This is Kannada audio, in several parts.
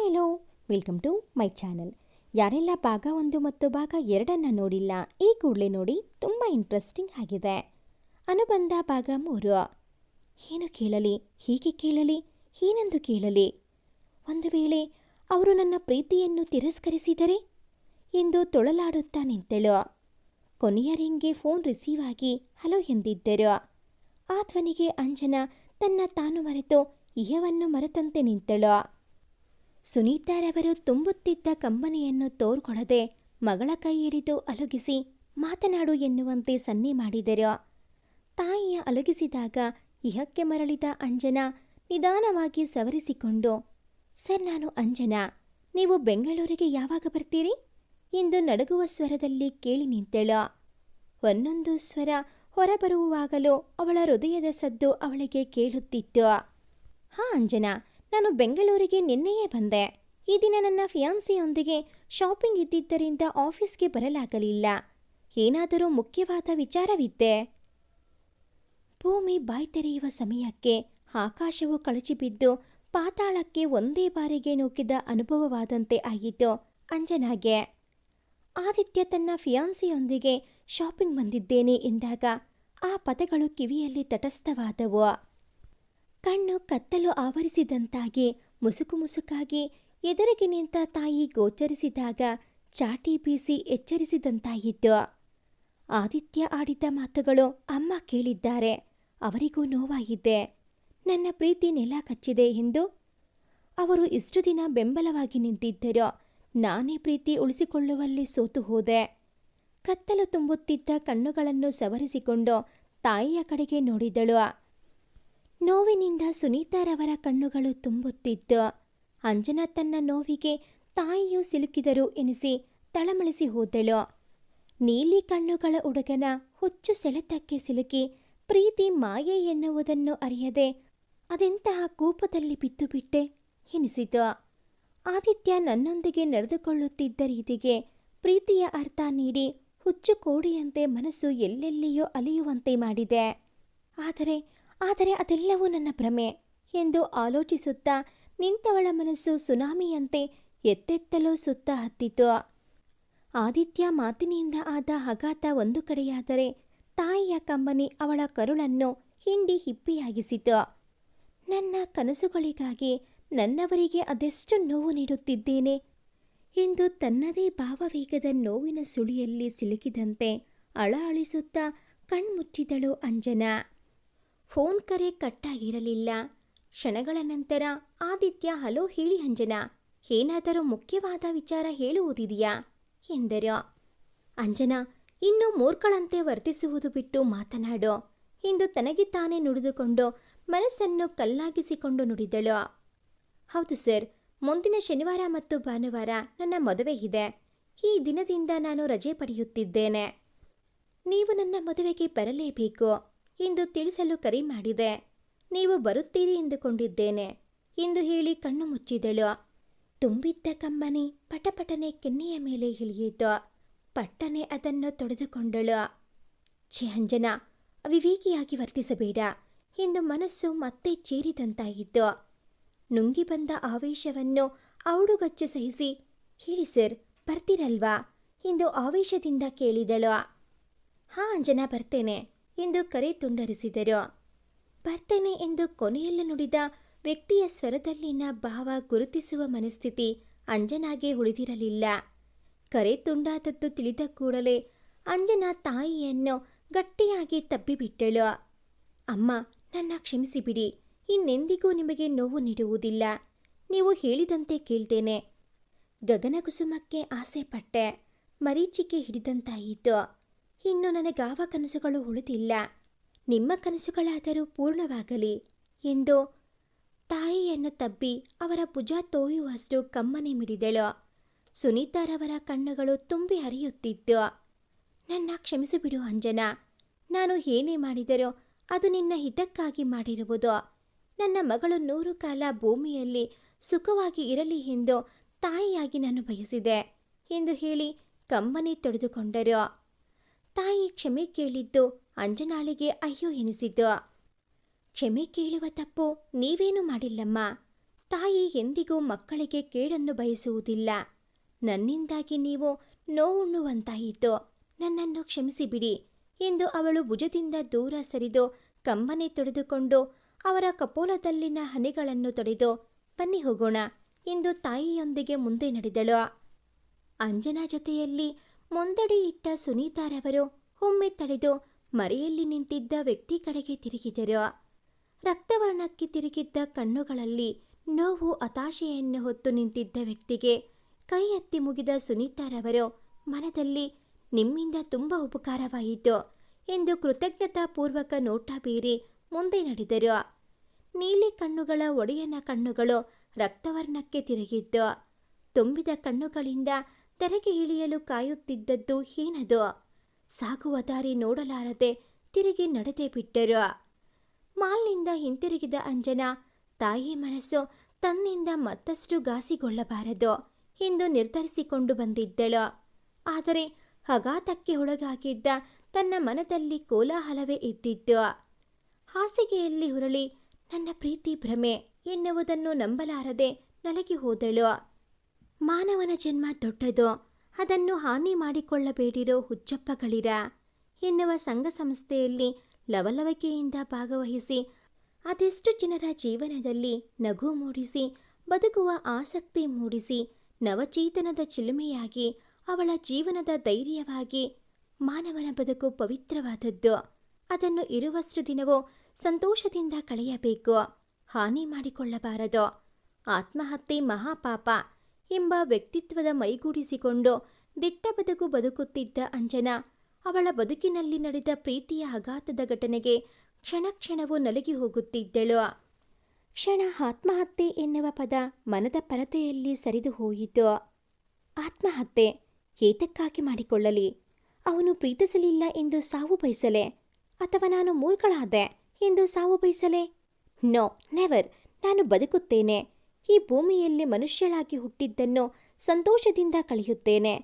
Hello, welcome to my channel. ಯಾರೆಲ್ಲ ಭಾಗ ಒಂದು ಮತ್ತು ಭಾಗ ಎರಡನ್ನು ನೋಡಿಲ್ಲ, ಈ ಕೂಡಲೇ ನೋಡಿ ತುಂಬ ಇಂಟ್ರೆಸ್ಟಿಂಗ್ ಆಗಿದೆ. ಅನುಬಂಧ ಭಾಗ ಮೂರು. ಏನು ಕೇಳಲಿ? ಹೀಗೆ ಕೇಳಲಿ? ಏನೆಂದು ಕೇಳಲಿ? ಒಂದು ವೇಳೆ ಅವರು ನನ್ನ ಪ್ರೀತಿಯನ್ನು ತಿರಸ್ಕರಿಸಿದರೆ? ಎಂದು ತೊಳಲಾಡುತ್ತಾ ನಿಂತಳು. ಕೊನೆಯ ರಿಂಗ್ಗೆ ಫೋನ್ ರಿಸೀವ್ ಆಗಿ ಹಲೋ ಎಂದಿದ್ದರು. ಆ ಧ್ವನಿಗೆ ಅಂಜನಾ ತನ್ನ ತಾನು ಮರೆತು ಇಹವನ್ನು ಮರೆತಂತೆ ನಿಂತಳು. ಸುನೀತಾರವರು ತುಂಬುತ್ತಿದ್ದ ಕಂಬನಿಯನ್ನು ತೋರ್ಕೊಡದೆ ಮಗಳ ಕೈ ಹಿಡಿದು ಅಲುಗಿಸಿ, ಮಾತನಾಡು ಎನ್ನುವಂತೆ ಸನ್ನೆ ಮಾಡಿದರು. ತಾಯಿಯ ಅಲುಗಿಸಿದಾಗ ಇಹಕ್ಕೆ ಮರಳಿದ ಅಂಜನಾ ನಿಧಾನವಾಗಿ ಸವರಿಸಿಕೊಂಡು, ಸರ್, ನಾನು ಅಂಜನಾ. ನೀವು ಬೆಂಗಳೂರಿಗೆ ಯಾವಾಗ ಬರ್ತೀರಿ? ಎಂದು ನಡುಗುವ ಸ್ವರದಲ್ಲಿ ಕೇಳಿ ನಿಂತಳು. ಒಂದೊಂದು ಸ್ವರ ಹೊರಬರುವಾಗಲೂ ಅವಳ ಹೃದಯದ ಸದ್ದು ಅವಳಿಗೆ ಕೇಳುತ್ತಿತ್ತು. ಹಾ, ಅಂಜನಾ. ನಾನು ಬೆಂಗಳೂರಿಗೆ ನಿನ್ನೆಯೇ ಬಂದೆ. ಈ ದಿನ ನನ್ನ ಫಿಯಾನ್ಸಿಯೊಂದಿಗೆ ಶಾಪಿಂಗ್ ಇದ್ದಿದ್ದರಿಂದ ಆಫೀಸ್ಗೆ ಬರಲಾಗಲಿಲ್ಲ. ಏನಾದರೂ ಮುಖ್ಯವಾದ ವಿಚಾರವಿದ್ದೆ. ಭೂಮಿ ಬಾಯ್ ತೆರೆಯುವ ಸಮಯಕ್ಕೆ ಆಕಾಶವು ಕಳಚಿಬಿದ್ದು ಪಾತಾಳಕ್ಕೆ ಒಂದೇ ಬಾರಿಗೆ ನೂಕಿದ ಅನುಭವವಾದಂತೆ ಆಗಿತ್ತು ಅಂಜನಾಗೆ. ಆದಿತ್ಯ ತನ್ನ ಫಿಯಾನ್ಸಿಯೊಂದಿಗೆ ಶಾಪಿಂಗ್ ಬಂದಿದ್ದೇನೆ ಎಂದಾಗ ಆ ಪದಗಳು ಕಿವಿಯಲ್ಲಿ ತಟಸ್ಥವಾದವು. ಕಣ್ಣು ಕತ್ತಲು ಆವರಿಸಿದಂತಾಗಿ ಮುಸುಕು ಮುಸುಕಾಗಿ ಎದುರಿಗೆ ನಿಂತ ತಾಯಿ ಗೋಚರಿಸಿದಾಗ ಚಾಟಿ ಬೀಸಿ ಎಚ್ಚರಿಸಿದಂತಾಯಿತು. ಆದಿತ್ಯ ಆಡಿದ ಮಾತುಗಳು ಅಮ್ಮ ಕೇಳಿದ್ದಾರೆ. ಅವರಿಗೂ ನೋವಾಗಿದೆ. ನನ್ನ ಪ್ರೀತಿ ನೆಲ ಕಚ್ಚಿದೆ ಎಂದು. ಅವರು ಇಷ್ಟು ದಿನ ಬೆಂಬಲವಾಗಿ ನಿಂತಿದ್ದರು. ನಾನೇ ಪ್ರೀತಿ ಉಳಿಸಿಕೊಳ್ಳುವಲ್ಲಿ ಸೋತು ಹೋದೆ. ಕತ್ತಲು ತುಂಬುತ್ತಿದ್ದ ಕಣ್ಣುಗಳನ್ನು ಸವರಿಸಿಕೊಂಡು ತಾಯಿಯ ಕಡೆಗೆ ನೋಡಿದಳು. ನೋವಿನಿಂದ ಸುನೀತಾರವರ ಕಣ್ಣುಗಳು ತುಂಬುತ್ತಿದ್ದು. ಅಂಜನಾ ತನ್ನ ನೋವಿಗೆ ತಾಯಿಯು ಸಿಲುಕಿದರು ಎನಿಸಿ ತಳಮಳಿಸಿ ಹೋದಳು. ನೀಲಿ ಕಣ್ಣುಗಳ ಹುಡುಗನ ಹುಚ್ಚು ಸೆಳೆತಕ್ಕೆ ಸಿಲುಕಿ ಪ್ರೀತಿ ಮಾಯೆ ಎನ್ನುವುದನ್ನು ಅರಿಯದೆ ಅದೆಂತಹ ಕೂಪದಲ್ಲಿ ಬಿದ್ದು ಬಿಟ್ಟೆ ಎನಿಸಿತು ಆದಿತ್ಯ ನನ್ನೊಂದಿಗೆ ನಡೆದುಕೊಳ್ಳುತ್ತಿದ್ದ ರೀತಿಗೆ ಪ್ರೀತಿಯ ಅರ್ಥ ನೀಡಿ ಹುಚ್ಚು ಕೋಡಿಯಂತೆ ಮನಸ್ಸು ಎಲ್ಲೆಲ್ಲಿಯೋ ಅಲಿಯುವಂತೆ ಮಾಡಿದೆ. ಆದರೆ ಆದರೆ ಅದೆಲ್ಲವೂ ನನ್ನ ಭ್ರಮೆ ಎಂದು ಆಲೋಚಿಸುತ್ತಾ ನಿಂತವಳ ಮನಸ್ಸು ಸುನಾಮಿಯಂತೆ ಎತ್ತೆತ್ತಲೋ ಸುತ್ತ ಹತ್ತಿತು. ಆದಿತ್ಯ ಮಾತಿನಿಂದ ಆದ ಆಘಾತ ಒಂದು ಕಡೆಯಾದರೆ ತಾಯಿಯ ಕಂಬನಿ ಅವಳ ಕರುಳನ್ನು ಹಿಂಡಿ ಹಿಪ್ಪಿಯಾಗಿಸಿತು. ನನ್ನ ಕನಸುಗಳಿಗಾಗಿ ನನ್ನವರಿಗೆ ಅದೆಷ್ಟು ನೋವು ನೀಡುತ್ತಿದ್ದೇನೆ ಎಂದು ತನ್ನದೇ ಭಾವವೇಗದ ನೋವಿನ ಸುಳಿಯಲ್ಲಿ ಸಿಲುಕಿದಂತೆ ಅಳ ಅಳಿಸುತ್ತಾ ಕಣ್ಮುಚ್ಚಿದಳು ಅಂಜನಾ. ಫೋನ್ ಕರೆ ಕಟ್ಟಾಗಿರಲಿಲ್ಲ. ಕ್ಷಣಗಳ ನಂತರ ಆದಿತ್ಯ, ಹಲೋ ಹೇಳಿ ಅಂಜನಾ, ಏನಾದರೂ ಮುಖ್ಯವಾದ ವಿಚಾರ ಹೇಳುವುದಿದೆಯಾ? ಎಂದರು. ಅಂಜನಾ, ಇನ್ನು ಮೂರ್ಖಳಂತೆ ವರ್ತಿಸುವುದು ಬಿಟ್ಟು ಮಾತನಾಡು. ಎಂದು ತನಗೆ ತಾನೇ ನುಡಿದುಕೊಂಡು ಮನಸ್ಸನ್ನು ಕಲ್ಲಾಗಿಸಿಕೊಂಡು ನುಡಿದಳು. ಹೌದು ಸರ್, ಮುಂದಿನ ಶನಿವಾರ ಮತ್ತು ಭಾನುವಾರ ನನ್ನ ಮದುವೆ ಇದೆ. ಈ ದಿನದಿಂದ ನಾನು ರಜೆ ಪಡೆಯುತ್ತಿದ್ದೇನೆ. ನೀವು ನನ್ನ ಮದುವೆಗೆ ಬರಲೇಬೇಕು. ಎಂದು ತಿಳಿಸಲು ಕರೆ ಮಾಡಿದೆ. ನೀವು ಬರುತ್ತೀರಿ ಎಂದುಕೊಂಡಿದ್ದೇನೆ. ಎಂದು ಹೇಳಿ ಕಣ್ಣು ಮುಚ್ಚಿದಳು. ತುಂಬಿದ್ದ ಕಂಬನಿ ಪಟಪಟನೆ ಕೆನ್ನೆಯ ಮೇಲೆ ಇಳಿಯಿತು ಪಟ್ಟನೆ ಅದನ್ನು ತೊಡೆದುಕೊಂಡಳು. ಛೆ ಅಂಜನಾ, ಅವಿವೇಕಿಯಾಗಿ ವರ್ತಿಸಬೇಡ. ಎಂದು ಮನಸ್ಸು ಮತ್ತೆ ಚೀರಿದಂತಾಯಿತು. ನುಂಗಿ ಬಂದ ಆವೇಶವನ್ನು ಔಡುಗಚ್ಚು ಸಹಿಸಿ, ಹೇಳಿ ಸರ್, ಬರ್ತೀರಲ್ವಾ? ಎಂದು ಆವೇಶದಿಂದ ಕೇಳಿದಳು. ಹಾ ಅಂಜನಾ, ಬರ್ತೇನೆ. ಎಂದು ಕರೆ ತುಂಡರಿಸಿದರು. ಬರ್ತೇನೆ ಎಂದು ಕೊನೆಯಲ್ಲಿ ನುಡಿದ ವ್ಯಕ್ತಿಯ ಸ್ವರದಲ್ಲಿನ ಭಾವ ಗುರುತಿಸುವ ಮನಸ್ಥಿತಿ ಅಂಜನಾಗೆ ಉಳಿದಿರಲಿಲ್ಲ. ಕರೆ ತುಂಡಾದದ್ದು ತಿಳಿದ ಕೂಡಲೇ ಅಂಜನ ತಾಯಿಯನ್ನು ಗಟ್ಟಿಯಾಗಿ ತಬ್ಬಿಬಿಟ್ಟಳು. ಅಮ್ಮ, ನನ್ನ ಕ್ಷಮಿಸಿಬಿಡಿ. ಇನ್ನೆಂದಿಗೂ ನಿಮಗೆ ನೋವು ನೀಡುವುದಿಲ್ಲ. ನೀವು ಹೇಳಿದಂತೆ ಕೇಳ್ತೇನೆ. ಗಗನಕುಸುಮಕ್ಕೆ ಆಸೆ ಪಟ್ಟೆ ಮರೀಚಿಕೆ ಹಿಡಿದಂತಾಯಿತು. ಇನ್ನು ನನಗಾವ ಕನಸುಗಳು ಉಳಿದಿಲ್ಲ. ನಿಮ್ಮ ಕನಸುಗಳಾದರೂ ಪೂರ್ಣವಾಗಲಿ ಎಂದು ತಾಯಿಯನ್ನು ತಬ್ಬಿ ಅವರ ಭುಜ ತೋಯುವಷ್ಟು ಕಮ್ಮನೆ ಮಿಡಿದಳು. ಸುನೀತಾರವರ ಕಣ್ಣುಗಳು ತುಂಬಿ ಹರಿಯುತ್ತಿದ್ದು ನನ್ನ ಕ್ಷಮಿಸಿಬಿಡು ಅಂಜನಾ, ನಾನು ಏನೇ ಮಾಡಿದರೂ ಅದು ನಿನ್ನ ಹಿತಕ್ಕಾಗಿ ಮಾಡಿರುವುದು. ನನ್ನ ಮಗಳು ನೂರು ಕಾಲ ಭೂಮಿಯಲ್ಲಿ ಸುಖವಾಗಿ ಇರಲಿ ಎಂದು ತಾಯಿಯಾಗಿ ನಾನು ಬಯಸಿದೆ ಎಂದು ಹೇಳಿ ಕಂಬನಿ ತೊಡೆದುಕೊಂಡರು. ತಾಯಿ ಕ್ಷಮೆ ಕೇಳಿದ್ದು ಅಂಜನಾಳಿಗೆ ಅಯ್ಯೋ ಎನಿಸಿದ್ದು. ಕ್ಷಮೆ ಕೇಳುವ ತಪ್ಪು ನೀವೇನು ಮಾಡಿಲ್ಲಮ್ಮ. ತಾಯಿ ಎಂದಿಗೂ ಮಕ್ಕಳಿಗೆ ಕೇಡನ್ನು ಬಯಸುವುದಿಲ್ಲ. ನನ್ನಿಂದಾಗಿ ನೀವು ನೋವುಣ್ಣುವಂತಾಯಿತು. ನನ್ನನ್ನು ಕ್ಷಮಿಸಿಬಿಡಿ ಎಂದು ಅವಳು ಭುಜದಿಂದ ದೂರ ಸರಿದು ಕಂಬನೆ ತೊಡೆದುಕೊಂಡು ಅವರ ಕಪೋಲದಲ್ಲಿನ ಹನಿಗಳನ್ನು ತೊಡೆದು, ಬನ್ನಿ ಹೋಗೋಣ ಎಂದು ತಾಯಿಯೊಂದಿಗೆ ಮುಂದೆ ನಡೆದಳು. ಅಂಜನಾ ಜೊತೆಯಲ್ಲಿ ಮುಂದಡಿ ಇಟ್ಟ ಸುನೀತಾರವರು ಒಮ್ಮೆ ತಡೆದು ಮರೆಯಲ್ಲಿ ನಿಂತಿದ್ದ ವ್ಯಕ್ತಿ ಕಡೆಗೆ ತಿರುಗಿದರು. ರಕ್ತವರ್ಣಕ್ಕೆ ತಿರುಗಿದ್ದ ಕಣ್ಣುಗಳಲ್ಲಿ ನೋವು ಹತಾಶೆಯನ್ನು ಹೊತ್ತು ನಿಂತಿದ್ದ ವ್ಯಕ್ತಿಗೆ ಕೈ ಎತ್ತಿ ಮುಗಿದ ಸುನೀತಾರವರು ಮನದಲ್ಲಿ, ನಿಮ್ಮಿಂದ ತುಂಬ ಉಪಕಾರವಾಯಿತು ಎಂದು ಕೃತಜ್ಞತಾಪೂರ್ವಕ ನೋಟ ಬೀರಿ ಮುಂದೆ ನಡೆದರು. ನೀಲಿ ಕಣ್ಣುಗಳ ಒಡೆಯನ ಕಣ್ಣುಗಳು ರಕ್ತವರ್ಣಕ್ಕೆ ತಿರುಗಿದ್ದು, ತುಂಬಿದ ಕಣ್ಣುಗಳಿಂದ ತೆರೆಗೆ ಇಳಿಯಲು ಕಾಯುತ್ತಿದ್ದದ್ದು ಏನದು? ಸಾಗುವ ದಾರಿ ನೋಡಲಾರದೆ ತಿರುಗಿ ನಡೆದೇ ಬಿಟ್ಟರು. ಮಾಲ್ನಿಂದ ಹಿಂತಿರುಗಿದ ಅಂಜನ ತಾಯಿ ಮನಸ್ಸು ತನ್ನಿಂದ ಮತ್ತಷ್ಟು ಗಾಸಿಗೊಳ್ಳಬಾರದು ಎಂದು ನಿರ್ಧರಿಸಿಕೊಂಡು ಬಂದಿದ್ದಳು. ಆದರೆ ಹಗಾತಕ್ಕೆ ಒಳಗಾಗಿದ್ದ ತನ್ನ ಮನದಲ್ಲಿ ಕೋಲಾಹಲವೇ ಇದ್ದಿದ್ದು ಹಾಸಿಗೆಯಲ್ಲಿ ಹುರಳಿ ನನ್ನ ಪ್ರೀತಿ ಭ್ರಮೆ ಎನ್ನುವುದನ್ನು ನಂಬಲಾರದೆ ನಲಗಿ ಹೋದಳು. ಮಾನವನ ಜನ್ಮ ದೊಡ್ಡದು. ಅದನ್ನು ಹಾನಿ ಮಾಡಿಕೊಳ್ಳಬೇಡಿರೋ ಹುಚ್ಚಪ್ಪಗಳಿರ. ಎನ್ನುವ ಸಂಘ ಸಂಸ್ಥೆಯಲ್ಲಿ ಲವಲವಿಕೆಯಿಂದ ಭಾಗವಹಿಸಿ, ಅದೆಷ್ಟು ಜನರ ಜೀವನದಲ್ಲಿ ನಗು ಮೂಡಿಸಿ, ಬದುಕುವ ಆಸಕ್ತಿ ಮೂಡಿಸಿ, ನವಚೇತನದ ಚಿಲುಮೆಯಾಗಿ, ಅವಳ ಜೀವನದ ಧೈರ್ಯವಾಗಿ ಮಾನವನ ಬದುಕು ಪವಿತ್ರವಾದದ್ದು. ಅದನ್ನು ಇರುವಷ್ಟು ದಿನವೂ ಸಂತೋಷದಿಂದ ಕಳೆಯಬೇಕು. ಹಾನಿ ಮಾಡಿಕೊಳ್ಳಬಾರದು. ಆತ್ಮಹತ್ಯೆ ಮಹಾಪಾಪ. ಎಂಬ ವ್ಯಕ್ತಿತ್ವದ ಮೈಗೂಡಿಸಿಕೊಂಡು ದಿಟ್ಟ ಬದುಕು ಬದುಕುತ್ತಿದ್ದ ಅಂಜನಾ. ಅವಳ ಬದುಕಿನಲ್ಲಿ ನಡೆದ ಪ್ರೀತಿಯ ಆಘಾತದ ಘಟನೆಗೆ ಕ್ಷಣ ಕ್ಷಣವು ನಲಗಿ ಹೋಗುತ್ತಿದ್ದಳು. ಕ್ಷಣ ಆತ್ಮಹತ್ಯೆ ಎನ್ನುವ ಪದ ಮನದ ಪರತೆಯಲ್ಲಿ ಸರಿದು ಹೋಯಿತು. ಆತ್ಮಹತ್ಯೆ ಏತಕ್ಕಾಗಿ ಮಾಡಿಕೊಳ್ಳಲಿ? ಅವನು ಪ್ರೀತಿಸಲಿಲ್ಲ ಎಂದು ಸಾವು ಬಯಸಲೆ? ಅಥವಾ ನಾನು ಮೂರ್ಖಳಾದೆ ಎಂದು ಸಾವು ಬಯಸಲೆ? ನೋ ನೆವರ್ ನಾನು ಬದುಕುತ್ತೇನೆ. ಈ ಭೂಮಿಯಲ್ಲಿ ಮನುಷ್ಯಳಾಗಿ ಹುಟ್ಟಿದ್ದನ್ನು ಸಂತೋಷದಿಂದ ಕಳೆಯುತ್ತೇನೆ.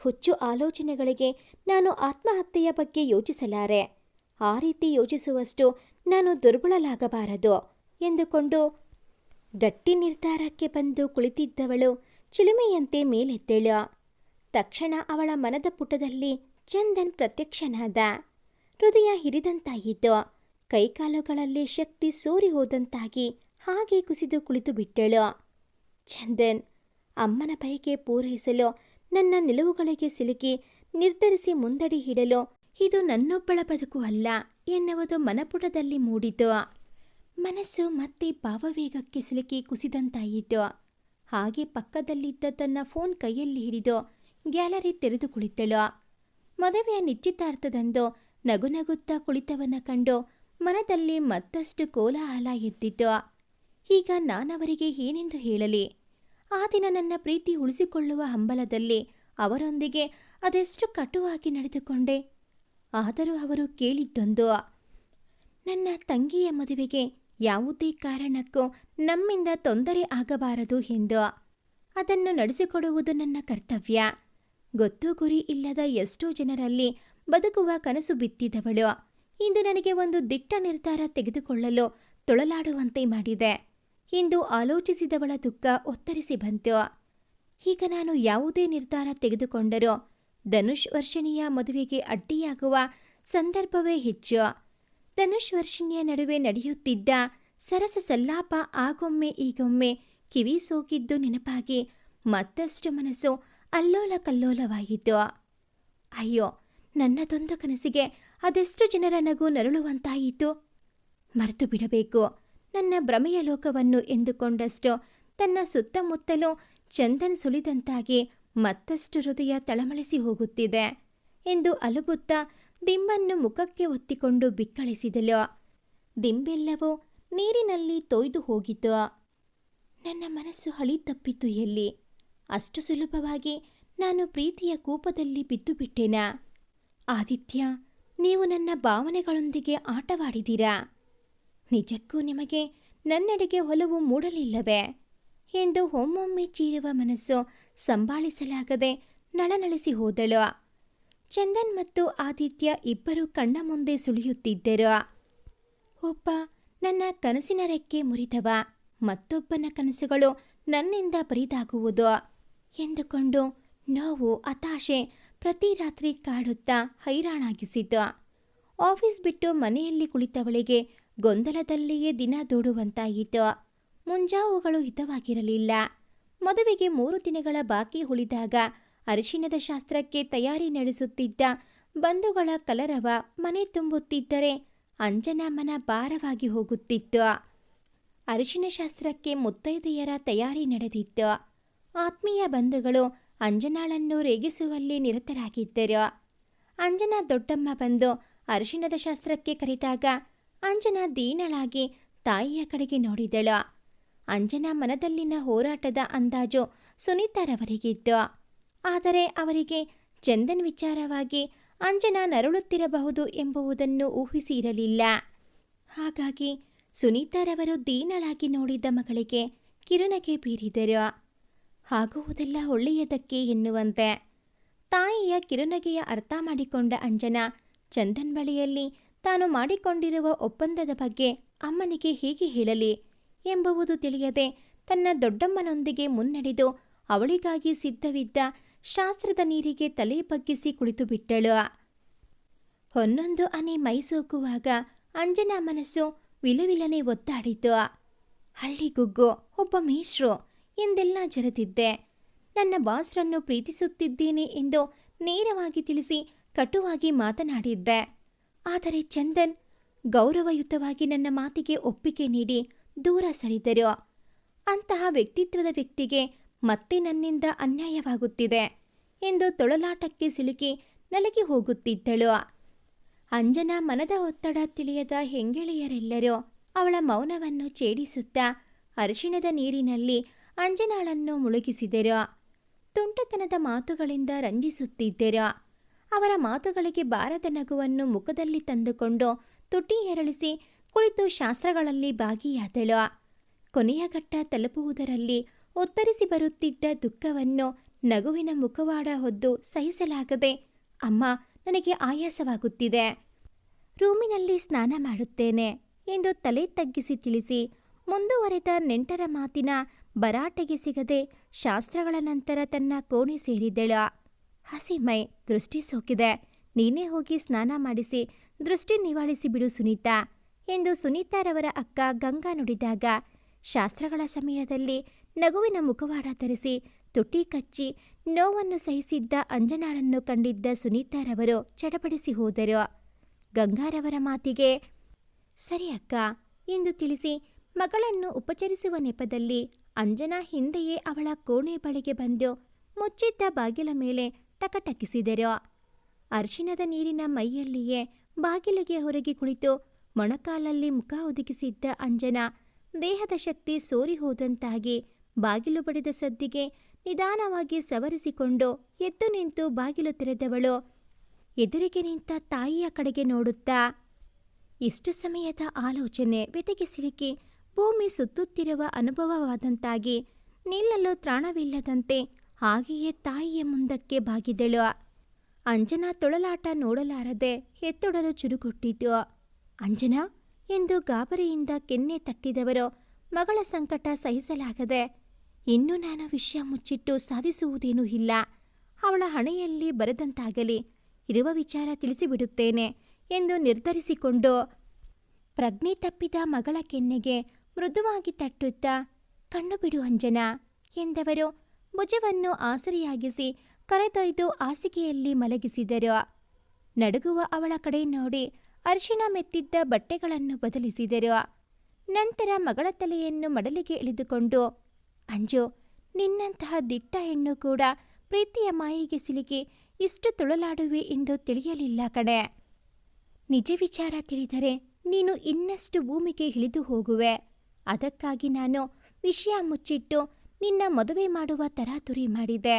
ಹುಚ್ಚು ಆಲೋಚನೆಗಳಿಗೆ ನಾನು ಆತ್ಮಹತ್ಯೆಯ ಬಗ್ಗೆ ಯೋಚಿಸಲಾರೆ. ಆ ರೀತಿ ಯೋಚಿಸುವಷ್ಟು ನಾನು ದುರ್ಬಲಲಾಗಬಾರದು ಎಂದುಕೊಂಡು ಗಟ್ಟಿ ನಿರ್ಧಾರಕ್ಕೆ ಬಂದು ಕುಳಿತಿದ್ದವಳು ಚಿಲುಮೆಯಂತೆ ಮೇಲೆದ್ದಳು ತಕ್ಷಣ ಅವಳ ಮನದ ಪುಟದಲ್ಲಿ ಚಂದನ್ ಪ್ರತ್ಯಕ್ಷನಾದ. ಹೃದಯ ಹಿರಿದಂತಾಯಿತು. ಕೈಕಾಲುಗಳಲ್ಲಿ ಶಕ್ತಿ ಸೋರಿ ಹೋದಂತಾಗಿ ಹಾಗೆ ಕುಸಿದು ಕುಳಿತು ಬಿಟ್ಟಳು. ಚಂದನ್, ಅಮ್ಮನ ಬಯಕೆ ಪೂರೈಸಲು ನನ್ನ ನಿಲುವುಗಳಿಗೆ ಸಿಲುಕಿ ನಿರ್ಧರಿಸಿ ಮುಂದಡಿ ಹಿಡಲು ಇದು ನನ್ನೊಬ್ಬಳ ಬದುಕು ಅಲ್ಲ ಎನ್ನುವುದು ಮನಪುಟದಲ್ಲಿ ಮೂಡಿತು. ಮನಸ್ಸು ಮತ್ತೆ ಭಾವವೇಗಕ್ಕೆ ಸಿಲುಕಿ ಕುಸಿದಂತಾಯಿತು. ಹಾಗೆ ಪಕ್ಕದಲ್ಲಿದ್ದ ತನ್ನ ಫೋನ್ ಕೈಯಲ್ಲಿ ಹಿಡಿದು ಗ್ಯಾಲರಿ ತೆರೆದು ಕುಳಿತಳು. ಮದುವೆಯ ನಿಶ್ಚಿತಾರ್ಥದಂದು ನಗುನಗುತ್ತಾ ಕುಳಿತವನ್ನ ಕಂಡು ಮನದಲ್ಲಿ ಮತ್ತಷ್ಟು ಕೋಲಾಹಲ ಎದ್ದಿತು. ಈಗ ನಾನವರಿಗೆ ಏನೆಂದು ಹೇಳಲಿ? ಆ ದಿನ ನನ್ನ ಪ್ರೀತಿ ಉಳಿಸಿಕೊಳ್ಳುವ ಹಂಬಲದಲ್ಲಿ ಅವರೊಂದಿಗೆ ಅದೆಷ್ಟು ಕಟುವಾಗಿ ನಡೆದುಕೊಂಡೆ? ಆದರೂ ಅವರು ಕೇಳಿದ್ದೊಂದು, ನನ್ನ ತಂಗಿಯ ಮದುವೆಗೆ ಯಾವುದೇ ಕಾರಣಕ್ಕೂ ನಮ್ಮಿಂದ ತೊಂದರೆ ಆಗಬಾರದು ಎಂದು. ಅದನ್ನು ನಡೆಸಿಕೊಡುವುದು ನನ್ನ ಕರ್ತವ್ಯ. ಗೊತ್ತು ಗುರಿ ಇಲ್ಲದ ಎಷ್ಟೋ ಜನರಲ್ಲಿ ಬದುಕುವ ಕನಸು ಬಿತ್ತಿದವಳು. ಇಂದು ನನಗೆ ಒಂದು ದಿಟ್ಟ ನಿರ್ಧಾರ ತೆಗೆದುಕೊಳ್ಳಲು ತೊಳಲಾಡುವಂತೆ ಮಾಡಿದೆ. ಎಂದು ಆಲೋಚಿಸಿದವಳ ದುಃಖ ಒತ್ತರಿಸಿ ಬಂತು. ಈಗ ನಾನು ಯಾವುದೇ ನಿರ್ಧಾರ ತೆಗೆದುಕೊಂಡರೂ ಧನುಷ್ ವರ್ಷಿಣಿಯ ಮದುವೆಗೆ ಅಡ್ಡಿಯಾಗುವ ಸಂದರ್ಭವೇ ಹೆಚ್ಚು. ಧನುಷ್ ವರ್ಷಿಣಿಯ ನಡುವೆ ನಡೆಯುತ್ತಿದ್ದ ಸರಸ ಸಲ್ಲಾಪ ಆಗೊಮ್ಮೆ ಈಗೊಮ್ಮೆ ಕಿವಿ ಸೋಕಿದ್ದು ನೆನಪಾಗಿ ಮತ್ತಷ್ಟು ಮನಸ್ಸು ಅಲ್ಲೋಲ ಕಲ್ಲೋಲವಾಯಿತು ಅಯ್ಯೋ, ನನ್ನದೊಂದು ಕನಸಿಗೆ ಅದೆಷ್ಟು ಜನರ ನಗು ನರಳುವಂತಾಯಿತು. ಮರೆತು ಬಿಡಬೇಕು. ನನ್ನ ಭ್ರಮೆಯ ಲೋಕವನ್ನು ಎಂದುಕೊಂಡಷ್ಟು ತನ್ನ ಸುತ್ತಮುತ್ತಲೂ ಚಂದನ್ ಸುಳಿದಂತಾಗಿ ಮತ್ತಷ್ಟು ಹೃದಯ ತಳಮಳಿಸಿ ಹೋಗುತ್ತಿದೆ ಎಂದು ಅಲುಬುತ್ತಾ ದಿಂಬನ್ನು ಮುಖಕ್ಕೆ ಒತ್ತಿಕೊಂಡು ಬಿಕ್ಕಳಿಸಿದಳು. ದಿಂಬೆಲ್ಲವೂ ನೀರಿನಲ್ಲಿ ತೊಯ್ದು ಹೋಗಿತು ನನ್ನ ಮನಸ್ಸು ಹಳಿ ತಪ್ಪಿತು ಎಲ್ಲಿ? ಅಷ್ಟು ಸುಲಭವಾಗಿ ನಾನು ಪ್ರೀತಿಯ ಕೂಪದಲ್ಲಿ ಬಿದ್ದು ಬಿಟ್ಟೆನಾ ಆದಿತ್ಯ, ನೀವು ನನ್ನ ಭಾವನೆಗಳೊಂದಿಗೆ ಆಟವಾಡಿದ್ದೀರಾ? ನಿಜಕ್ಕೂ ನಿಮಗೆ ನನ್ನೆಡೆಗೆ ಒಲವು ಮೂಡಲಿಲ್ಲವೇ? ಎಂದು ಒಮ್ಮೊಮ್ಮೆ ಚೀರುವ ಮನಸ್ಸು ಸಂಭಾಳಿಸಲಾಗದೆ ನಳನಳಿಸಿ ಹೋದಳು. ಚಂದನ್ ಮತ್ತು ಆದಿತ್ಯ ಇಬ್ಬರು ಕಣ್ಣ ಮುಂದೆ ಸುಳಿಯುತ್ತಿದ್ದರು. ಒಬ್ಬ ನನ್ನ ಕನಸಿನ ರೆಕ್ಕೆ ಮುರಿದವ, ಮತ್ತೊಬ್ಬನ ಕನಸುಗಳು ನನ್ನಿಂದ ಬರಿದಾಗುವುದು ಎಂದುಕೊಂಡು ನೋವು, ಹತಾಶೆ ಪ್ರತಿ ರಾತ್ರಿ ಕಾಡುತ್ತಾ ಹೈರಾಣಾಗಿಸಿತು ಆಫೀಸ್ ಬಿಟ್ಟು ಮನೆಯಲ್ಲಿ ಕುಳಿತವಳಿಗೆ ಗೊಂದಲದಲ್ಲಿಯೇ ದಿನ ದೂಡುವಂತಾಯಿತು. ಮುಂಜಾವುಗಳು ಹಿತವಾಗಿರಲಿಲ್ಲ. ಮದುವೆಗೆ ಮೂರು ದಿನಗಳ ಬಾಕಿ ಉಳಿದಾಗ ಅರಿಶಿಣದ ಶಾಸ್ತ್ರಕ್ಕೆ ತಯಾರಿ ನಡೆಸುತ್ತಿದ್ದ ಬಂಧುಗಳ ಕಲರವ ಮನೆ ತುಂಬುತ್ತಿದ್ದರೆ ಅಂಜನ ಮನ ಭಾರವಾಗಿ ಹೋಗುತ್ತಿತ್ತು. ಅರಿಶಿನ ಶಾಸ್ತ್ರಕ್ಕೆ ಮುತ್ತೈದೆಯರ ತಯಾರಿ ನಡೆದಿತ್ತು. ಆತ್ಮೀಯ ಬಂಧುಗಳು ಅಂಜನಾಳನ್ನು ರೇಗಿಸುವಲ್ಲಿ ನಿರತರಾಗಿದ್ದರು. ಅಂಜನಾ ದೊಡ್ಡಮ್ಮ ಬಂದು ಅರಿಶಿಣದ ಶಾಸ್ತ್ರಕ್ಕೆ ಕರೆದಾಗ ಅಂಜನಾ ದೀನಳಾಗಿ ತಾಯಿಯ ಕಡೆಗೆ ನೋಡಿದಳು. ಅಂಜನಾ ಮನದಲ್ಲಿನ ಹೋರಾಟದ ಅಂದಾಜು ಸುನೀತಾರವರಿಗಿತ್ತು ಆದರೆ ಅವರಿಗೆ ಚಂದನ್ ವಿಚಾರವಾಗಿ ಅಂಜನಾ ನರಳುತ್ತಿರಬಹುದು ಎಂಬುವುದನ್ನು ಊಹಿಸಿ ಇರಲಿಲ್ಲ. ಹಾಗಾಗಿ ಸುನೀತಾರವರು ದೀನಳಾಗಿ ನೋಡಿದ ಮಗಳಿಗೆ ಕಿರಣಗೆ ಬೀರಿದರು. ಆಗುವುದೆಲ್ಲ ಒಳ್ಳೆಯದಕ್ಕೆ ಎನ್ನುವಂತೆ. ತಾಯಿಯ ಕಿರುನಗೆಯ ಅರ್ಥ ಮಾಡಿಕೊಂಡ ಅಂಜನಾ ಚಂದನ್ ಬಳಿಯಲ್ಲಿ ತಾನು ಮಾಡಿಕೊಂಡಿರುವ ಒಪ್ಪಂದದ ಬಗ್ಗೆ ಅಮ್ಮನಿಗೆ ಹೇಗೆ ಹೇಳಲಿ ಎಂಬುವುದು ತಿಳಿಯದೆ ತನ್ನ ದೊಡ್ಡಮ್ಮನೊಂದಿಗೆ ಮುನ್ನಡೆದು ಅವಳಿಗಾಗಿ ಸಿದ್ಧವಿದ್ದ ಶಾಸ್ತ್ರದ ನೀರಿಗೆ ತಲೆ ಬಗ್ಗಿಸಿ ಕುಳಿತು ಬಿಟ್ಟಳು. ಹೊನ್ನೊಂದು ಅನೆ ಮೈಸೂಕುವಾಗ ಅಂಜನಾ ಮನಸ್ಸು ವಿಲವಿಲನೆ ಒತ್ತಾಡಿತು ಹಳ್ಳಿಗುಗ್ಗು ಒಬ್ಬ ಮೇಷ್ರು ಎಂದೆಲ್ಲ ಜರದಿದ್ದೆ. ನನ್ನ ಬಾಸ್ರನ್ನು ಪ್ರೀತಿಸುತ್ತಿದ್ದೇನೆ ಎಂದು ನೇರವಾಗಿ ತಿಳಿಸಿ ಕಟುವಾಗಿ ಮಾತನಾಡಿದ್ದೆ. ಆದರೆ ಚಂದನ್, ಗೌರವಯುತವಾಗಿ ನನ್ನ ಮಾತಿಗೆ ಒಪ್ಪಿಗೆ ನೀಡಿ ದೂರ ಸರಿದರು. ಅಂತಹ ವ್ಯಕ್ತಿತ್ವದ ವ್ಯಕ್ತಿಗೆ ಮತ್ತೆ ನನ್ನಿಂದ ಅನ್ಯಾಯವಾಗುತ್ತಿದೆ ಎಂದು ತೊಳಲಾಟಕ್ಕೆ ಸಿಲುಕಿ ನಲಗಿ ಹೋಗುತ್ತಿದ್ದಳು. ಅಂಜನಾ ಮನದ ಒತ್ತಡ ತಿಳಿಯದ ಹೆಂಗೆಳೆಯರೆಲ್ಲರೂ ಅವಳ ಮೌನವನ್ನು ಛೇಡಿಸುತ್ತಾ ಅರಿಶಿಣದ ನೀರಿನಲ್ಲಿ ಅಂಜನಾಳನ್ನು ಮುಳುಗಿಸಿದರು. ತುಂಟತನದ ಮಾತುಗಳಿಂದ ರಂಜಿಸುತ್ತಿದ್ದರು. ಅವರ ಮಾತುಗಳಿಗೆ ಬಾರದ ನಗುವನ್ನು ಮುಖದಲ್ಲಿ ತಂದುಕೊಂಡು ತುಟಿ ಎರಳಿಸಿ ಕುಳಿತು ಶಾಸ್ತ್ರಗಳಲ್ಲಿ ಭಾಗಿಯಾದಳು. ಕೊನೆಯ ಘಟ್ಟ ತಲುಪುವುದರಲ್ಲಿ ಉತ್ತರಿಸಿ ಬರುತ್ತಿದ್ದ ದುಃಖವನ್ನು ನಗುವಿನ ಮುಖವಾಡ ಹೊದ್ದು ಸಹಿಸಲಾಗದೆ, ಅಮ್ಮ, ನನಗೆ ಆಯಾಸವಾಗುತ್ತಿದೆ. ರೂಮಿನಲ್ಲಿ ಸ್ನಾನ ಮಾಡುತ್ತೇನೆ ಎಂದು ತಲೆ ತಗ್ಗಿಸಿ ತಿಳಿಸಿ ಮುಂದುವರೆದ ನೆಂಟರ ಮಾತಿನ ಬರಾಟೆಗೆ ಸಿಗದೆ ಶಾಸ್ತ್ರಗಳ ನಂತರ ತನ್ನ ಕೋಣೆ ಸೇರಿದಳು. ಹಸಿಮೈ ದೃಷ್ಟಿ ಸೋಕಿದೆ. ನೀನೇ ಹೋಗಿ ಸ್ನಾನ ಮಾಡಿಸಿ, ದೃಷ್ಟಿ ನಿವಾಳಿಸಿ ಬಿಡು ಸುನೀತಾ ಎಂದು ಸುನೀತಾರವರ ಅಕ್ಕ ಗಂಗಾ ನುಡಿದಾಗ. ಶಾಸ್ತ್ರಗಳ ಸಮಯದಲ್ಲಿ ನಗುವಿನ ಮುಖವಾಡ ಧರಿಸಿ, ತುಟಿ ಕಚ್ಚಿ, ನೋವನ್ನು ಸಹಿಸಿದ್ದ ಅಂಜನಾಳನ್ನು ಕಂಡಿದ್ದ ಸುನೀತಾರವರು ಚಡಪಡಿಸಿ ಹೋದರು. ಗಂಗಾರವರ ಮಾತಿಗೆ, ಸರಿ ಅಕ್ಕ ಎಂದು ತಿಳಿಸಿ, ಮಗಳನ್ನು ಉಪಚರಿಸುವ ನೆಪದಲ್ಲಿ ಅಂಜನಾ ಹಿಂದೆಯೇ ಅವಳ ಕೋಣೆ ಬಳಿಗೆ ಬಂದು ಮುಚ್ಚಿದ್ದ ಬಾಗಿಲ ಮೇಲೆ ಟಕಟಕಿಸಿದರು ಅರಿಶಿಣದ ನೀರಿನ ಮೈಯಲ್ಲಿಯೇ ಬಾಗಿಲಿಗೆ ಹೊರಗೆ ಕುಳಿತು ಮೊಣಕಾಲಲ್ಲಿ ಮುಖ ಒದಗಿಸಿದ್ದ ಅಂಜನ ದೇಹದ ಶಕ್ತಿ ಸೋರಿ ಹೋದಂತಾಗಿ ಬಾಗಿಲು ಬಡಿದ ಸದ್ದಿಗೆ ನಿಧಾನವಾಗಿ ಸವರಿಸಿಕೊಂಡು ಎದ್ದು ನಿಂತು ಬಾಗಿಲು ತೆರೆದವಳು, ಎದುರಿಗೆ ನಿಂತ ತಾಯಿಯ ಕಡೆಗೆ ನೋಡುತ್ತಾ? ಇಷ್ಟು ಸಮಯದ ಆಲೋಚನೆ ವ್ಯತೆಗೆ ಸಿಲುಕಿ ಭೂಮಿ ಸುತ್ತುತ್ತಿರುವ ಅನುಭವವಾದಂತಾಗಿ ನಿಲ್ಲಲು ತ್ರಾಣವಿಲ್ಲದಂತೆ ಹಾಗೆಯೇ ತಾಯಿಯ ಮುಂದಕ್ಕೆ ಬಾಗಿದಳು. ಅಂಜನಾ ತೊಳಲಾಟ ನೋಡಲಾರದೆ ಎತ್ತೊಡಲು ಚುರುಕೊಟ್ಟಿತು. ಅಂಜನಾ, ಎಂದು ಗಾಬರಿಯಿಂದ ಕೆನ್ನೆ ತಟ್ಟಿದವರು ಮಗಳ ಸಂಕಟ ಸಹಿಸಲಾಗದೆ, ಇನ್ನು ನಾನು ವಿಷಯ ಮುಚ್ಚಿಟ್ಟು ಸಾಧಿಸುವುದೇನೂ ಇಲ್ಲ. ಅವಳ ಹಣೆಯಲ್ಲಿ ಬರೆದಂತಾಗಲಿ, ಇರುವ ವಿಚಾರ ತಿಳಿಸಿಬಿಡುತ್ತೇನೆ ಎಂದು ನಿರ್ಧರಿಸಿಕೊಂಡು ಪ್ರಜ್ಞೆ ತಪ್ಪಿದ ಮಗಳ ಕೆನ್ನೆಗೆ ಮೃದುವಾಗಿ ತಟ್ಟುತ್ತಾ, ಕಣ್ಣು ಬಿಡು ಅಂಜನಾ ಎಂದವರು ಭುಜವನ್ನು ಆಸರಿಯಾಗಿಸಿ ಕರೆದೊಯ್ದು ಹಾಸಿಗೆಯಲ್ಲಿ ಮಲಗಿಸಿದರು. ನಡುಗುವ ಅವಳ ಕಡೆ ನೋಡಿ ಅರಿಶಿಣ ಮೆತ್ತಿದ್ದ ಬಟ್ಟೆಗಳನ್ನು ಬದಲಿಸಿದರು. ನಂತರ ಮಗಳ ತಲೆಯನ್ನು ಮಡಲಿಗೆ ಇಳಿದುಕೊಂಡು, ಅಂಜು, ನಿನ್ನಂತಹ ದಿಟ್ಟ ಹೆಣ್ಣು ಕೂಡ ಪ್ರೀತಿಯ ಮಾಯಿಗೆ ಸಿಲುಕಿ ಇಷ್ಟು ತುಳಲಾಡುವೆ ಎಂದು ತಿಳಿಯಲಿಲ್ಲ ಕಡೆ ನಿಜ ವಿಚಾರ ತಿಳಿದರೆ ನೀನು ಇನ್ನಷ್ಟು ಭೂಮಿಗೆ ಇಳಿದು ಹೋಗುವೆ. ಅದಕ್ಕಾಗಿ ನಾನು ವಿಷಯ ಮುಚ್ಚಿಟ್ಟು ನಿನ್ನ ಮದುವೆ ಮಾಡುವ ತರಾತುರಿ ಮಾಡಿದೆ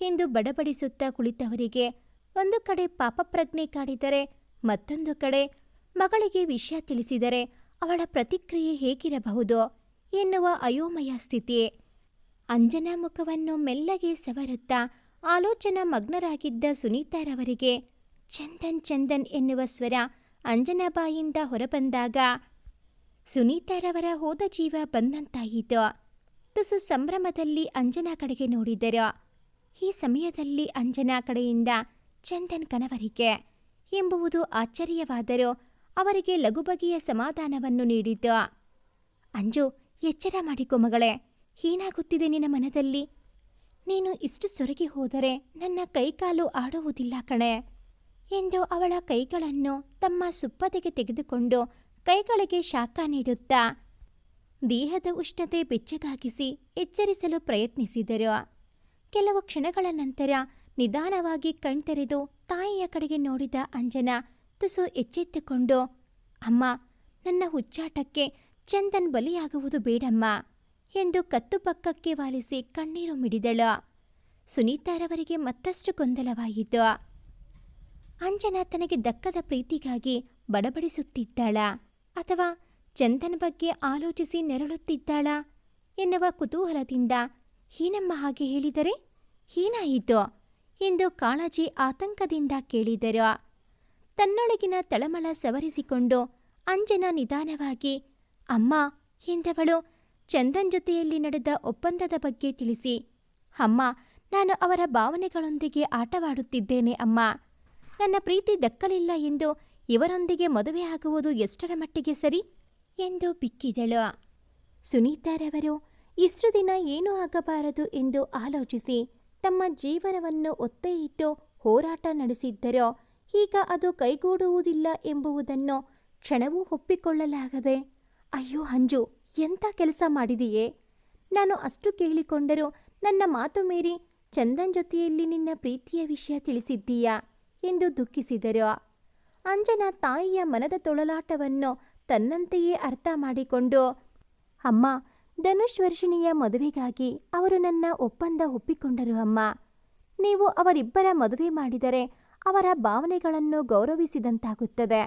ಎಂದು ಬಡಬಡಿಸುತ್ತಾ ಕುಳಿತವರಿಗೆ ಒಂದು ಕಡೆ ಪಾಪಪ್ರಜ್ಞೆ ಕಾಡಿದರೆ ಮತ್ತೊಂದು ಕಡೆ ಮಗಳಿಗೆ ವಿಷಯ ತಿಳಿಸಿದರೆ ಅವಳ ಪ್ರತಿಕ್ರಿಯೆ ಹೇಗಿರಬಹುದು ಎನ್ನುವ ಅಯೋಮಯ ಸ್ಥಿತಿ. ಅಂಜನಾ ಮುಖವನ್ನು ಮೆಲ್ಲಗೆ ಸವರುತ್ತಾ ಆಲೋಚನಾ ಮಗ್ನರಾಗಿದ್ದ ಸುನೀತಾರವರಿಗೆ ಚಂದನ್ ಚಂದನ್ ಎನ್ನುವ ಸ್ವರ ಅಂಜನಾಬಾಯಿಂದ ಹೊರಬಂದಾಗ ಸುನೀತಾರವರ ಹೋದ ಜೀವ ಬಂದಂತಾಯಿತು. ತುಸು ಸಂಭ್ರಮದಲ್ಲಿ ಅಂಜನಾ ಕಡೆಗೆ ನೋಡಿದರು ಈ ಸಮಯದಲ್ಲಿ ಅಂಜನಾ ಕಡೆಯಿಂದ ಚಂದನ್ ಕನವರಿಕೆ ಎಂಬುವುದು ಆಶ್ಚರ್ಯವಾದರೂ ಅವರಿಗೆ ಲಘುಬಗೆಯ ಸಮಾಧಾನವನ್ನು ನೀಡಿತು. ಅಂಜು, ಎಚ್ಚರ ಮಾಡಿಕೊ ಮಗಳೇ, ಏನಾಗುತ್ತಿದೆ ನಿನ್ನ ಮನದಲ್ಲಿ? ನೀನು ಇಷ್ಟು ಸೊರಗಿ ಹೋದರೆ ನನ್ನ ಕೈಕಾಲು ಆಡುವುದಿಲ್ಲ ಕಣೆ ಎಂದು ಅವಳ ಕೈಗಳನ್ನು ತಮ್ಮ ಸುಪ್ಪತೆಗೆ ತೆಗೆದುಕೊಂಡು ಕೈಗಳಿಗೆ ಶಾಖ ನೀಡುತ್ತಾ ದೇಹದ ಉಷ್ಣತೆ ಬೆಚ್ಚಗಾಗಿಸಿ ಎಚ್ಚರಿಸಲು ಪ್ರಯತ್ನಿಸಿದರು. ಕೆಲವು ಕ್ಷಣಗಳ ನಂತರ ನಿಧಾನವಾಗಿ ಕಣ್ತೆರೆದು ತಾಯಿಯ ಕಡೆಗೆ ನೋಡಿದ ಅಂಜನಾ ತುಸು ಎಚ್ಚೆತ್ತುಕೊಂಡು, ಅಮ್ಮ, ನನ್ನ ಹುಚ್ಚಾಟಕ್ಕೆ ಚಂದನ್ ಬಲಿಯಾಗುವುದು ಬೇಡಮ್ಮ ಎಂದು ಕತ್ತು ಪಕ್ಕಕ್ಕೆ ವಾಲಿಸಿ ಕಣ್ಣೀರು ಮಿಡಿದಳು. ಸುನೀತಾರವರಿಗೆ ಮತ್ತಷ್ಟು ಗೊಂದಲವಾಯಿತು ಅಂಜನಾ ತನಗೆ ದಕ್ಕದ ಪ್ರೀತಿಗಾಗಿ ಬಡಬಡಿಸುತ್ತಿದ್ದಾಳ ಅಥವಾ ಚಂದನ್ ಬಗ್ಗೆ ಆಲೋಚಿಸಿ ನೆರಳುತ್ತಿದ್ದಾಳ? ಎನ್ನುವ ಕುತೂಹಲದಿಂದ ಹೀನಮ್ಮ ಹಾಗೆ ಹೇಳಿದರೆ ಏನಾಯಿತು ಎಂದು ಕಾಳಜಿ ಆತಂಕದಿಂದ ಕೇಳಿದರು. ತನ್ನೊಳಗಿನ ತಳಮಳ ಸವರಿಸಿಕೊಂಡು ಅಂಜನ ನಿಧಾನವಾಗಿ, ಅಮ್ಮ, ಎಂದವಳು ಚಂದನ್ ಜೊತೆಯಲ್ಲಿ ನಡೆದ ಒಪ್ಪಂದದ ಬಗ್ಗೆ ತಿಳಿಸಿ, ಅಮ್ಮ, ನಾನು ಅವರ ಭಾವನೆಗಳೊಂದಿಗೆ ಆಟವಾಡುತ್ತಿದ್ದೇನೆ ಅಮ್ಮ. ನನ್ನ ಪ್ರೀತಿ ದಕ್ಕಲಿಲ್ಲ ಎಂದು ಇವರೊಂದಿಗೆ ಮದುವೆ ಆಗುವುದು ಎಷ್ಟರ ಮಟ್ಟಿಗೆ ಸರಿ? ಎಂದು ಬಿಕ್ಕಿದಳು. ಸುನೀತಾರವರು ಇಷ್ಟು ದಿನ ಏನೂ ಆಗಬಾರದು ಎಂದು ಆಲೋಚಿಸಿ ತಮ್ಮ ಜೀವನವನ್ನು ಒತ್ತೆ ಇಟ್ಟು ಹೋರಾಟ ನಡೆಸಿದ್ದರೋ. ಈಗ ಅದು ಕೈಗೂಡುವುದಿಲ್ಲ ಎಂಬುದನ್ನು ಕ್ಷಣವೂ ಒಪ್ಪಿಕೊಳ್ಳಲಾಗದೆ, ಅಯ್ಯೋ ಅಂಜು, ಎಂಥ ಕೆಲಸ ಮಾಡಿದೆಯೇ? ನಾನು ಅಷ್ಟು ಕೇಳಿಕೊಂಡರೂ ನನ್ನ ಮಾತು ಮೀರಿ ಚಂದನ್ ಜೊತೆಯಲ್ಲಿ ನಿನ್ನ ಪ್ರೀತಿಯ ವಿಷಯ ತಿಳಿಸಿದ್ದೀಯಾ? ಎಂದು ದುಃಖಿಸಿದರು. ಅಂಜನ ತಾಯಿಯ ಮನದ ತೊಳಲಾಟವನ್ನು ತನ್ನಂತೆಯೇ ಅರ್ಥ ಮಾಡಿಕೊಂಡು, ಅಮ್ಮ ಧನುಷ್ವರ್ಷಿಣಿಯ ಮದುವೆಗಾಗಿ ಅವರು ನನ್ನ ಒಪ್ಪಂದ ಒಪ್ಪಿಕೊಂಡರು ಅಮ್ಮ. ನೀವು ಅವರಿಬ್ಬರ ಮದುವೆ ಮಾಡಿದರೆ ಅವರ ಭಾವನೆಗಳನ್ನು ಗೌರವಿಸಿದಂತಾಗುತ್ತದೆ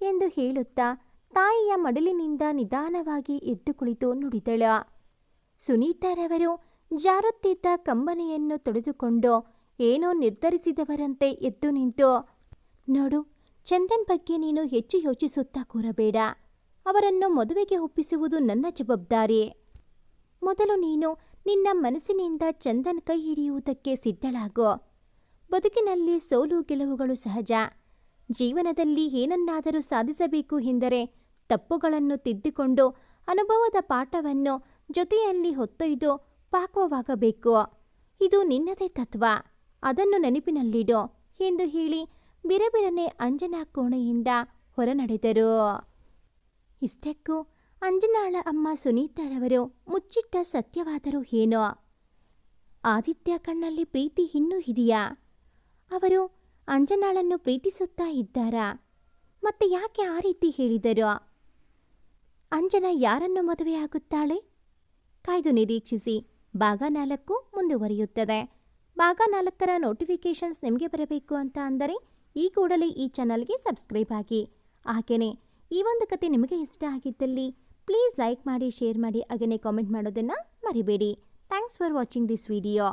ಎಂದು ಹೇಳುತ್ತಾ ತಾಯಿಯ ಮಡಲಿನಿಂದ ನಿಧಾನವಾಗಿ ಎದ್ದು ಕುಳಿತು ನುಡಿದಳು. ಸುನೀತಾರವರು ಜಾರುತ್ತಿದ್ದ ಕಂಬನೆಯನ್ನು ತೊಡೆದುಕೊಂಡು ಏನೋ ನಿರ್ಧರಿಸಿದವರಂತೆ ಎದ್ದು ನಿಂತು, ನೋಡು ಚಂದನ್ ಬಗ್ಗೆ ನೀನು ಹೆಚ್ಚು ಯೋಚಿಸುತ್ತಾ ಕೂರಬೇಡ. ಅವರನ್ನು ಮದುವೆಗೆ ಒಪ್ಪಿಸುವುದು ನನ್ನ ಜವಾಬ್ದಾರಿ. ಮೊದಲು ನೀನು ನಿನ್ನ ಮನಸ್ಸಿನಿಂದ ಚಂದನ್ ಕೈ ಹಿಡಿಯುವುದಕ್ಕೆ ಸಿದ್ಧಳಾಗು. ಬದುಕಿನಲ್ಲಿ ಸೋಲು ಗೆಲುವುಗಳು ಸಹಜ. ಜೀವನದಲ್ಲಿ ಏನನ್ನಾದರೂ ಸಾಧಿಸಬೇಕು ಎಂದರೆ ತಪ್ಪುಗಳನ್ನು ತಿದ್ದಿಕೊಂಡು ಅನುಭವದ ಪಾಠವನ್ನು ಜೊತೆಯಲ್ಲಿ ಹೊತ್ತೊಯ್ದು ಪಾಕವಾಗಬೇಕು ಇದು ನಿನ್ನದೇ ತತ್ವ. ಅದನ್ನು ನೆನಪಿನಲ್ಲಿಡು ಎಂದು ಹೇಳಿ ಬಿರಬಿರನೆ ಅಂಜನಾ ಕೋಣೆಯಿಂದ ಹೊರನಡೆದರು. ಇಷ್ಟಕ್ಕೂ ಅಂಜನಾಳ ಅಮ್ಮ ಸುನೀತಾರವರು ಮುಚ್ಚಿಟ್ಟ ಸತ್ಯವಾದರೂ ಏನೋ? ಆದಿತ್ಯ ಕಣ್ಣಲ್ಲಿ ಪ್ರೀತಿ ಇನ್ನೂ ಇದೆಯಾ? ಅವರು ಅಂಜನಾಳನ್ನು ಪ್ರೀತಿಸುತ್ತಾ ಇದ್ದಾರಾ? ಮತ್ತೆ ಯಾಕೆ ಆ ರೀತಿ ಹೇಳಿದರು? ಅಂಜನಾ ಯಾರನ್ನು ಮದುವೆಯಾಗುತ್ತಾಳೆ ಕಾಯ್ದು ನಿರೀಕ್ಷಿಸಿ. ಭಾಗ ನಾಲ್ಕು ಮುಂದುವರಿಯುತ್ತದೆ. ಭಾಗ ನಾಲ್ಕರ ನೋಟಿಫಿಕೇಷನ್ಸ್ ನಿಮಗೆ ಬರಬೇಕು ಅಂತ ಅಂದರೆ ಈ ಕೂಡಲೇ ಈ ಚಾನಲ್ಗೆ ಸಬ್ಸ್ಕ್ರೈಬ್ ಆಗಿ. ಹಾಗೆಯೇ ಈ ಒಂದು ಕತೆ ನಿಮಗೆ ಇಷ್ಟ ಆಗಿದ್ದಲ್ಲಿ ಪ್ಲೀಸ್ ಲೈಕ್ ಮಾಡಿ, ಶೇರ್ ಮಾಡಿ ಹಾಗೆಯೇ ಕಾಮೆಂಟ್ ಮಾಡೋದನ್ನು ಮರಿಬೇಡಿ. Thanks for watching this video.